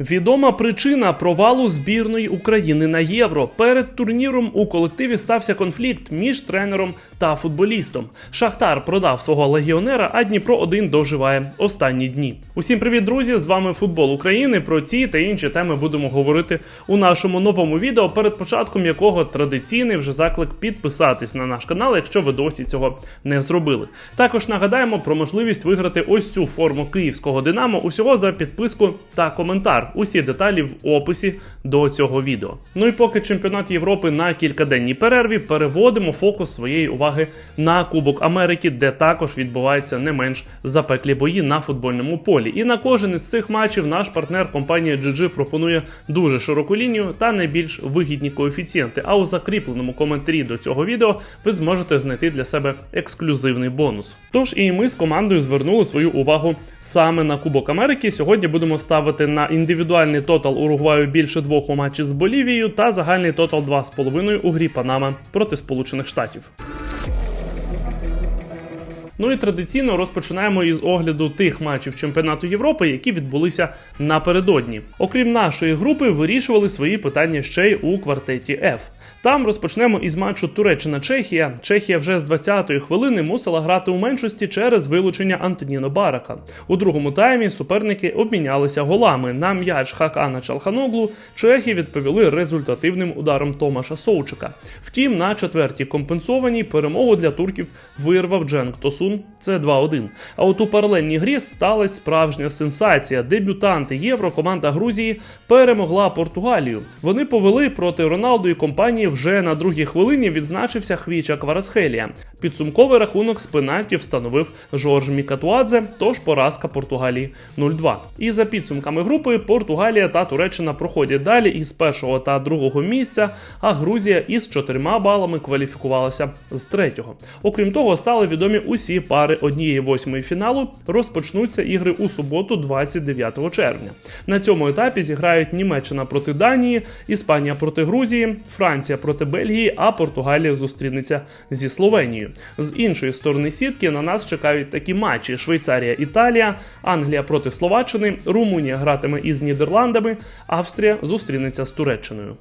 Відома причина провалу збірної України на євро. Перед турніром у колективі стався конфлікт між тренером та футболістом. Шахтар продав свого легіонера, а Дніпро 1 доживає останні дні. Усім привіт, друзі! З вами футбол України. Про ці та інші теми будемо говорити у нашому новому відео, перед початком якого традиційний вже заклик підписатись на наш канал, якщо ви досі цього не зробили. Також нагадаємо про можливість виграти ось цю форму київського Динамо усього за підписку та коментар. Усі деталі в описі до цього відео. Ну і поки чемпіонат Європи на кількаденній перерві, переводимо фокус своєї уваги на Кубок Америки, де також відбуваються не менш запеклі бої на футбольному полі. І на кожен із цих матчів наш партнер компанія GG пропонує дуже широку лінію та найбільш вигідні коефіцієнти. А у закріпленому коментарі до цього відео ви зможете знайти для себе ексклюзивний бонус. Тож і ми з командою звернули свою увагу саме на Кубок Америки. Сьогодні будемо ставити на індивідуальний тотал Уругваю більше двох у матчі з Болівією та загальний тотал 2,5 у грі Панама проти Сполучених Штатів. Ну і традиційно розпочинаємо із огляду тих матчів чемпіонату Європи, які відбулися напередодні. Окрім нашої групи, вирішували свої питання ще й у квартеті F. Там розпочнемо із матчу Туреччина-Чехія. Чехія вже з 20-ї хвилини мусила грати у меншості через вилучення Антоніно Барака. У другому таймі суперники обмінялися голами. На м'яч Хакана Чалханоглу чехи відповіли результативним ударом Томаша Соучика. Втім, на четвертій компенсованій перемогу для турків вирвав Дженк Тосун. Це 2-1. А от у паралельній грі сталася справжня сенсація. Дебютанти Євро команда Грузії перемогла Португалію. Вони повели проти Роналду і компанії вже на другій хвилині відзначився Хвіча Кварасхелія. Підсумковий рахунок з пенальті встановив Жорж Мікатуадзе, тож поразка Португалії 0-2. І за підсумками групи Португалія та Туреччина проходять далі із першого та другого місця, а Грузія із чотирма балами кваліфікувалася з третього. Окрім того, стали відомі усі пари однієї восьмої фіналу. Розпочнуться ігри у суботу, 29 червня. На цьому етапі зіграють Німеччина проти Данії, Іспанія проти Грузії, Франція проти Бельгії, а Португалія зустрінеться зі Словенією. З іншої сторони сітки на нас чекають такі матчі: Швейцарія, Італія, Англія проти Словаччини, Румунія гратиме із Нідерландами, Австрія зустрінеться з Туреччиною.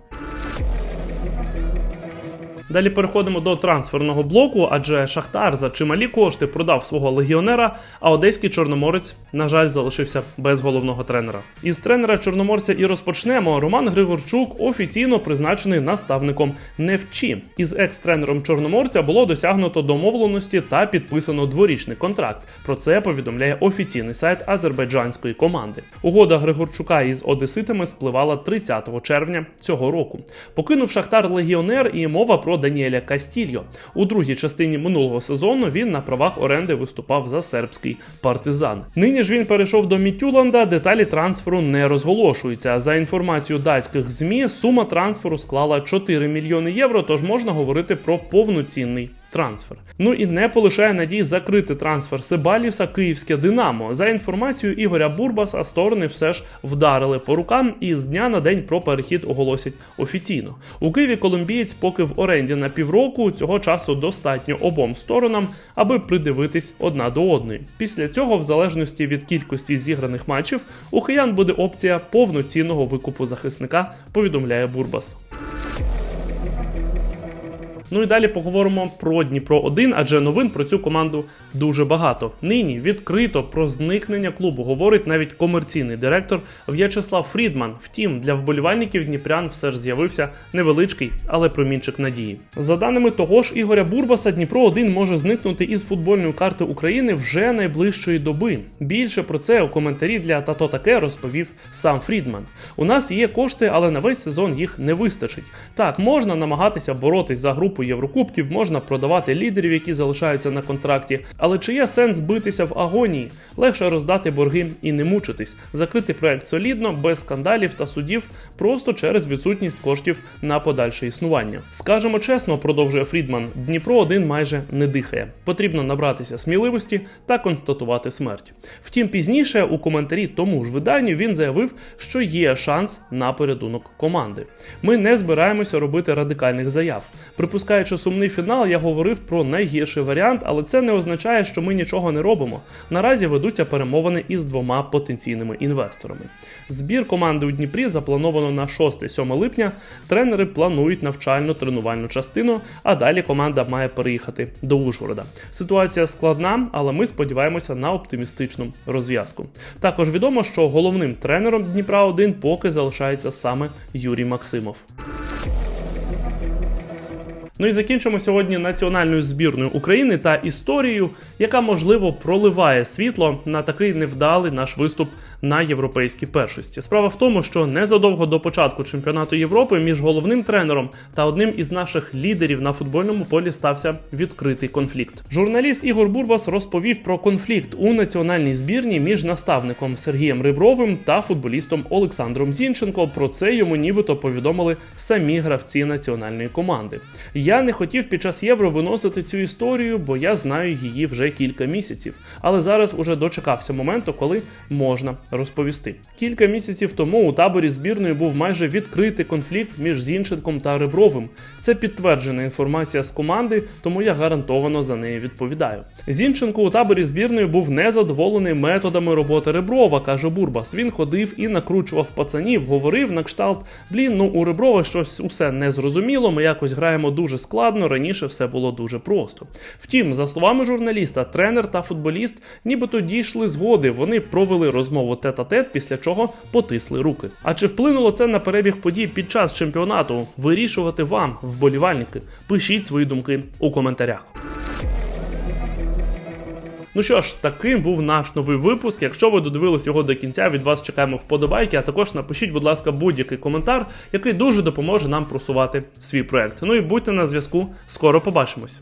Далі переходимо до трансферного блоку, адже Шахтар за чималі кошти продав свого легіонера, а одеський чорноморець, на жаль, залишився без головного тренера. Із тренера чорноморця і розпочнемо. Роман Григорчук офіційно призначений наставником Невчі. Із екс-тренером чорноморця було досягнуто домовленості та підписано дворічний контракт. Про це повідомляє офіційний сайт азербайджанської команди. Угода Григорчука із одеситами спливала 30 червня цього року. Покинув Шахтар легіонер і мова про Даніеля Кастільо. У другій частині минулого сезону він на правах оренди виступав за сербський партизан. Нині ж він перейшов до Мітюланда. Деталі трансферу не розголошуються. За інформацією датських змі, сума трансферу склала 4 мільйони євро. Тож можна говорити про повноцінний. Трансфер. Ну і не полишає надій закрити трансфер Себаліса київське Динамо. За інформацією Ігоря Бурбаса, сторони все ж вдарили по рукам і з дня на день про перехід оголосять офіційно. У Києві колумбієць поки в оренді на півроку цього часу достатньо обом сторонам, аби придивитись одна до одної. Після цього, в залежності від кількості зіграних матчів, у киян буде опція повноцінного викупу захисника, повідомляє Бурбас. Ну і далі поговоримо про Дніпро 1 адже новин про цю команду дуже багато. Нині відкрито про зникнення клубу говорить навіть комерційний директор В'ячеслав Фрідман. Втім, для вболівальників Дніпрян все ж з'явився невеличкий, але промінчик надії. За даними того ж Ігоря Бурбаса, Дніпро 1 може зникнути із футбольної карти України вже найближчої доби. Більше про це у коментарі для Тато Таке розповів сам Фрідман. У нас є кошти, але на весь сезон їх не вистачить. Так, можна намагатися боротись за групу Єврокубків, можна продавати лідерів, які залишаються на контракті. Але чи є сенс битися в агонії? Легше роздати борги і не мучитись, закрити проект солідно, без скандалів та судів, просто через відсутність коштів на подальше існування. Скажемо чесно, продовжує Фрідман, Дніпро 1 майже не дихає. Потрібно набратися сміливості та констатувати смерть. Втім, пізніше у коментарі тому ж виданню він заявив, що є шанс на порятунок команди. Ми не збираємося робити радикальних заяв. Припускаємо чекаючи сумний фінал, я говорив про найгірший варіант, але це не означає, що ми нічого не робимо. Наразі ведуться перемовини із двома потенційними інвесторами. Збір команди у Дніпрі заплановано на 6-7 липня. Тренери планують навчально-тренувальну частину, а далі команда має переїхати до Ужгорода. Ситуація складна, але ми сподіваємося на оптимістичну розв'язку. Також відомо, що головним тренером Дніпра 1 поки залишається саме Юрій Максимов. Ну і закінчимо сьогодні національною збірною України та історією, яка можливо проливає світло на такий невдалий наш виступ на європейській першості. Справа в тому, що незадовго до початку чемпіонату Європи між головним тренером та одним із наших лідерів на футбольному полі стався відкритий конфлікт. Журналіст Ігор Бурбас розповів про конфлікт у національній збірні між наставником Сергієм Рибровим та футболістом Олександром Зінченко. Про це йому нібито повідомили самі гравці національної команди. Я не хотів під час євро виносити цю історію, бо я знаю її вже кілька місяців. Але зараз уже дочекався моменту, коли можна розповісти. Кілька місяців тому у таборі збірної був майже відкритий конфлікт між Зінченком та Ребровим. Це підтверджена інформація з команди, тому я гарантовано за неї відповідаю. Зінченко у таборі збірної був незадоволений методами роботи Реброва, каже Бурбас. Він ходив і накручував пацанів, говорив на кшталт: блін, ну у Реброва щось усе незрозуміло. Ми якось граємо дуже складно. Раніше все було дуже просто. Втім, за словами журналіста, тренер та футболіст нібито дійшли згоди. Вони провели розмову тет-а-тет, після чого потисли руки. А чи вплинуло це на перебіг подій під час чемпіонату? Вирішувати вам, вболівальники. Пишіть свої думки у коментарях. Ну що ж, таким був наш новий випуск. Якщо ви додивились його до кінця, від вас чекаємо вподобайки. А також напишіть, будь ласка, будь-який коментар, який дуже допоможе нам просувати свій проект. Ну і будьте на зв'язку. Скоро побачимось.